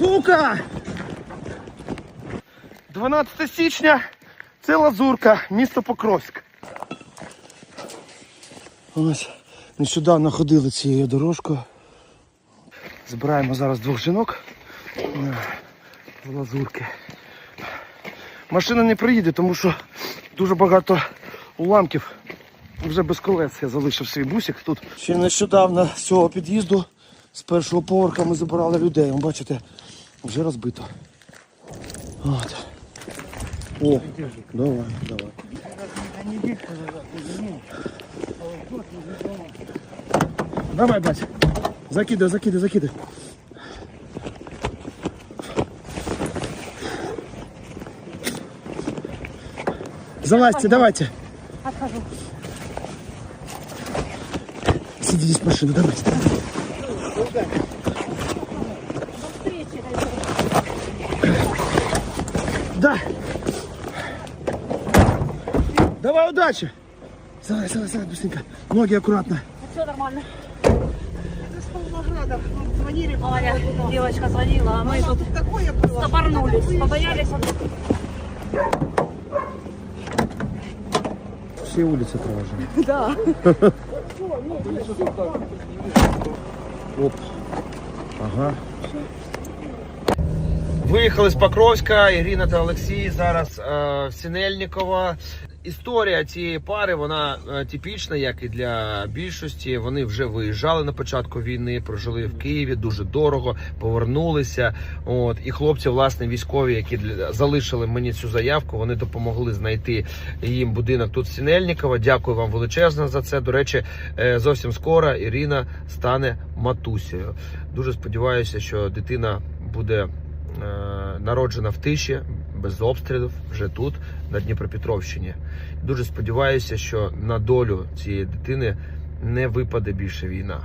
Лазурка! 12 січня. Це Лазурка, місто Покровськ. Ось нещодавно ходили цією дорожкою. Збираємо зараз двох жінок е, в Лазурки. Машина не приїде, тому що дуже багато уламків. Вже без колес я залишив свій бусик тут. Ще нещодавно з цього під'їзду з першого поверха ми забирали людей. Ви Бачите, вже розбито. От. О, давай, давай. Давай, бать. Закидай, закидай, закидай. Залазьте, давайте. Отхожу. Сиди здесь в машину, давайте. Да. Давай, удачи. Залазь, залазь, залазь, быстренько. Ноги аккуратно. Все нормально. Звонили, Аня, девочка звонила, а мы тут стопорнулись, побоялись. Все улицы провожаем. Да. Оп. Ага. Виїхали з Покровська, Ірина та Олексій зараз е, в Сінельникова. Історія цієї пари вона е, типічна, як і для більшості. Вони вже виїжджали на початку війни, прожили в Києві дуже дорого, повернулися. От і хлопці, власне, військові, які для- залишили мені цю заявку, вони допомогли знайти їм будинок тут в. Дякую вам величезно за це. До речі, е, зовсім скоро Ірина стане матусею. Дуже сподіваюся, що дитина буде народжена в тиші, без обстрілів, вже тут, на Дніпропетровщині. Дуже сподіваюся, що на долю цієї дитини не випаде більше війна.